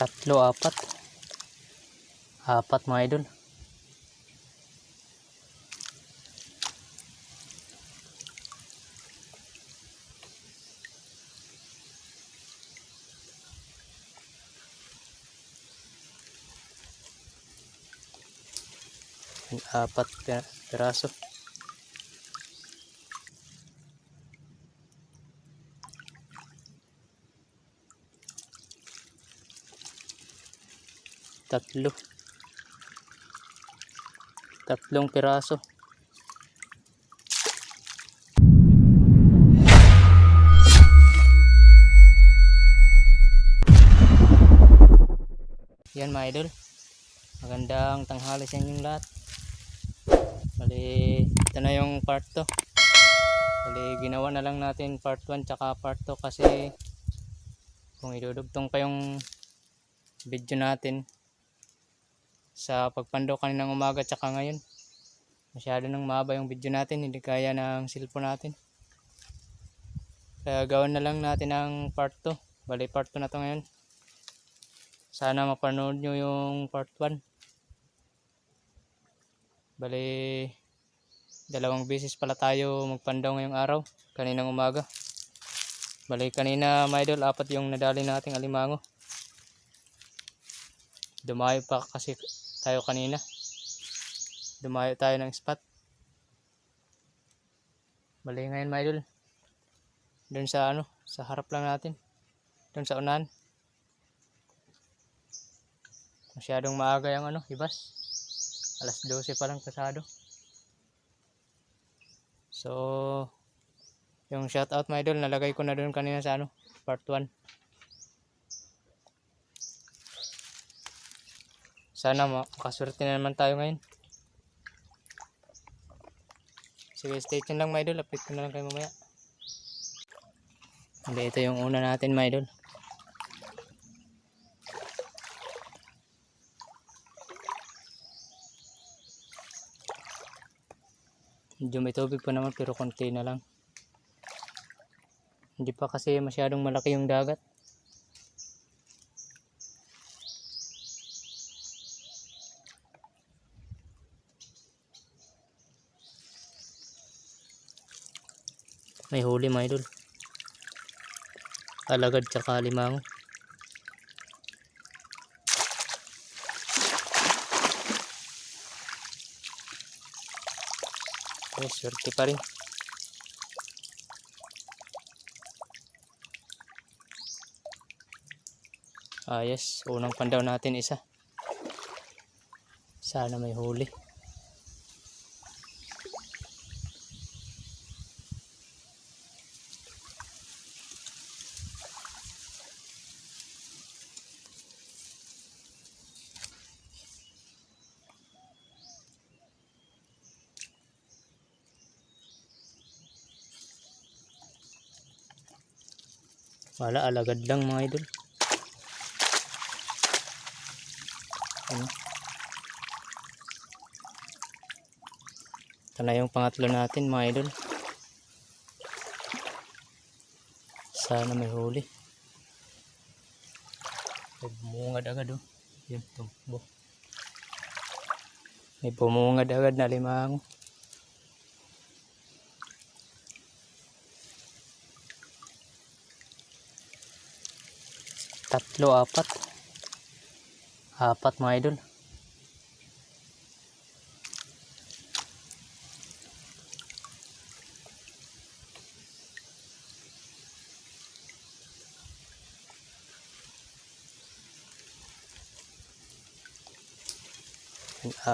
Tatlo, apat. Apat mga idol. Apat pira- piraso. Tatlo. Tatlong piraso. Yan mga idol. Magandang tanghali sa inyong lahat. Bali, ito na yung part 2. Bali, ginawa na lang natin part 1 tsaka part 2 kasi kung idudugtong pa yung video natin sa pagpando kaninang umaga tsaka ngayon. Masyado nang mahaba yung video natin hindi kaya ng cellphone natin. Kaya gawin na lang natin ang part 2 bali part 2 na to ngayon. Sana mapanood nyo yung part 1 bali dalawang beses pala tayo magpandaw ngayong araw kaninang umaga. Bali kanina mga idol apat yung nadali nating alimango. Dumayo pa kasi tayo kanina. Dumayo tayo ng spot. Bali ngayon mga idol. Dun sa ano sa harap lang natin. Dun sa unahan. Masyadong maaga yung ano ibas. Alas 12 pa lang pasado. So yung shout out mga idol nalagay ko na dun kanina sa ano part 1 Sana makaswerte na naman tayo ngayon. Sige, stay tuned lang mga idol. Update ko na lang kayo mamaya. Hindi, ito yung una natin mga idol. Medyo may tubig pa naman pero konti na lang. Hindi pa kasi masyadong malaki yung dagat. May huli mga idol. Alagad tsaka limango. Ay, swerte pa rin. Ayos, unang pandaw natin isa. Sana may huli. Wala, alagad lang mga idol. Ano? Ito na yung pangatlo natin mga idol. Sana may huli. May bumungad agad oh. Yun, tumbo. May bumungad agad na limango. Tatlo, apat. Apat mga idol.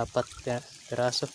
Apat pi- piraso.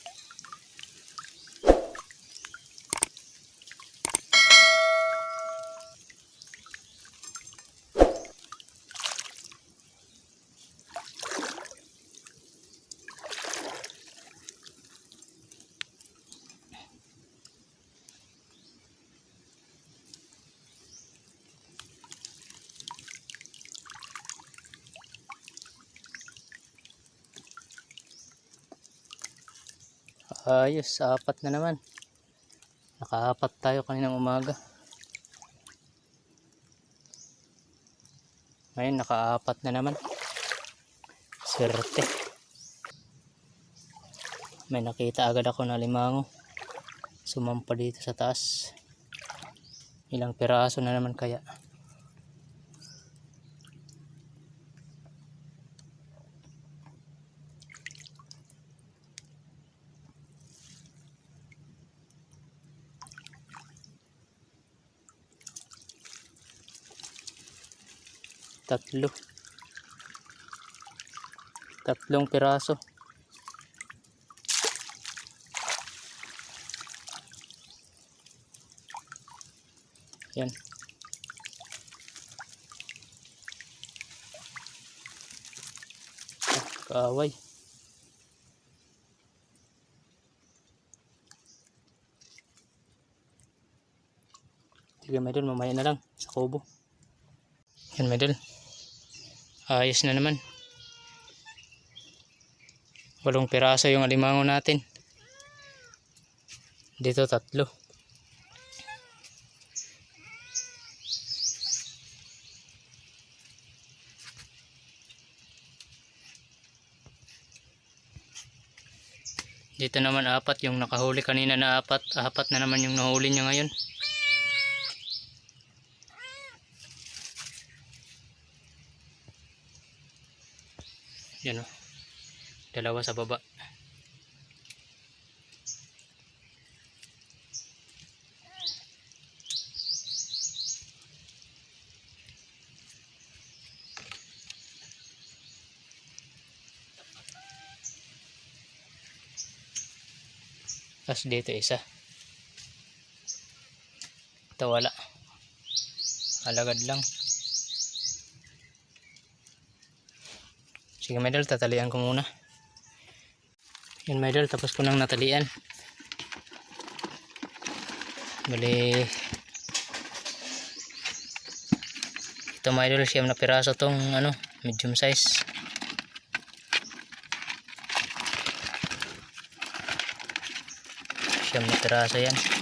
Ayos, apat na naman. Nakaapat tayo kaninang umaga. Ngayon, nakaapat na naman. Swerte. May nakita agad ako na limango. Sumampa dito sa taas. Ilang piraso na naman kaya. Tatlo. Tatlong piraso. Yan. Ah, kaaway. Sige, Medol, mamaya na lang sa kubo. Yan, Medol. Ayos na naman. Walong piraso yung alimango natin. Dito tatlo. Dito naman apat yung nakahuli kanina na apat. Apat na naman yung nahuli niya ngayon. Yan o. Dalawa sa baba. Tapos dito isa. Ito wala. Alagad lang. Sige medal, tatalian ko muna. Yun medal, tapos ko nang natalian. Bali, ito mga idol, siyam na piraso tong ano, medium size. Siyam na piraso yan.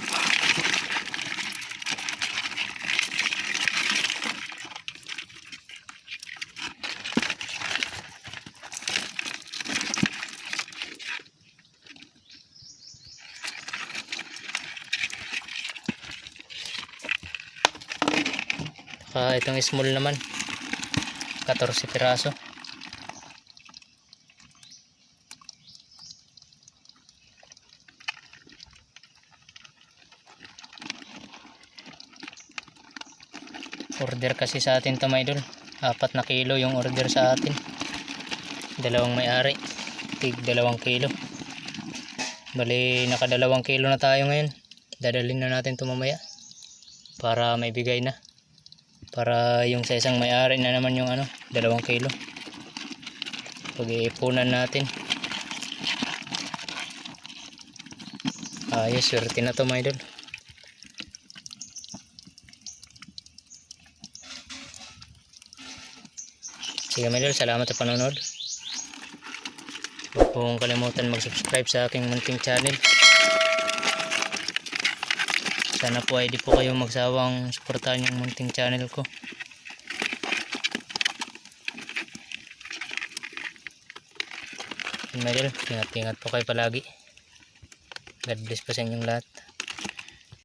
Ah, itong small naman. 14 piraso. Order kasi sa atin to mga idol. Apat na kilo yung order sa atin. Dalawang may-ari. Tig dalawang kilo. Bali, nakadalawang kilo na tayo ngayon. Dadalhin na natin to mamaya. Para may bigay na para yung sa isang may-ari na naman yung ano, dalawang kilo. Pag-iipunan natin. Ayos, swerte na to mga idol. Sige mga idol, salamat sa panonood. Huwag pong kalimutan mag-subscribe sa aking munting channel. Sana po ay po kayo magsawang suportahan yung munting channel ko. Medal, ingat-ingat po kayo palagi. God bless po sa inyong lahat.